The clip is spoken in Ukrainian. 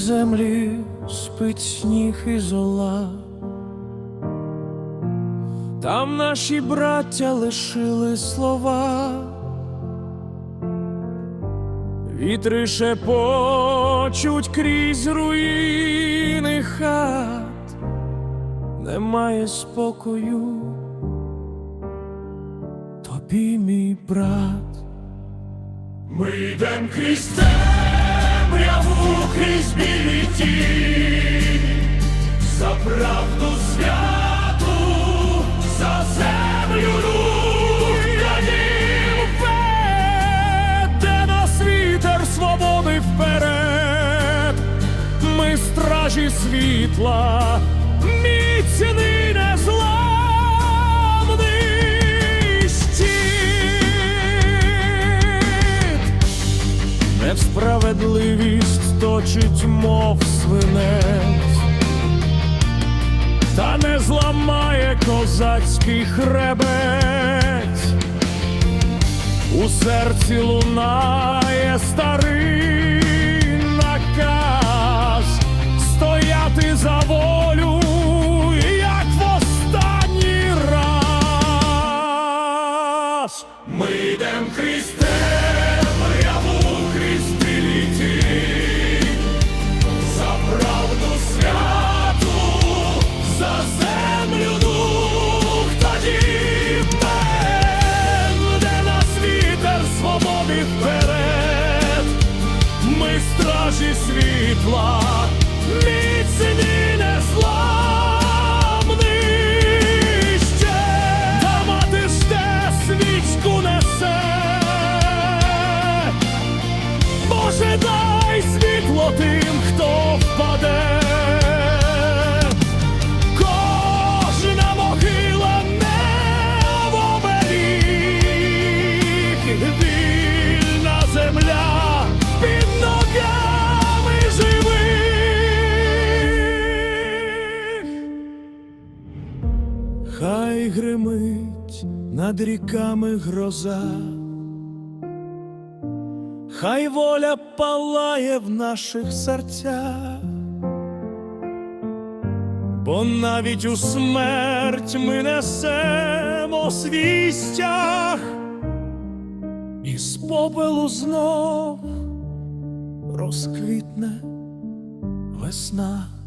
землі спить сніг і зола. Там наші браття лишили слова, вітри шепочуть крізь руїни хат, немає спокою, тобі, мій брат. Ми йдем крізь темряву, крізь білі тіні, за правду святу, за землю дадім веде нас вітер свободи вперед, ми стражі світла, міцний Несправедливість точить, мов свинець, та не зламає козацький хребець, у серці лунає старий наказ. Стояти за волю, як в останній раз. Ми йдем крізь світла, Хай гримить над ріками гроза. Хай воля палає в наших серцях, бо навіть у смерть ми несемо свій і з попелу знов розквітне весна.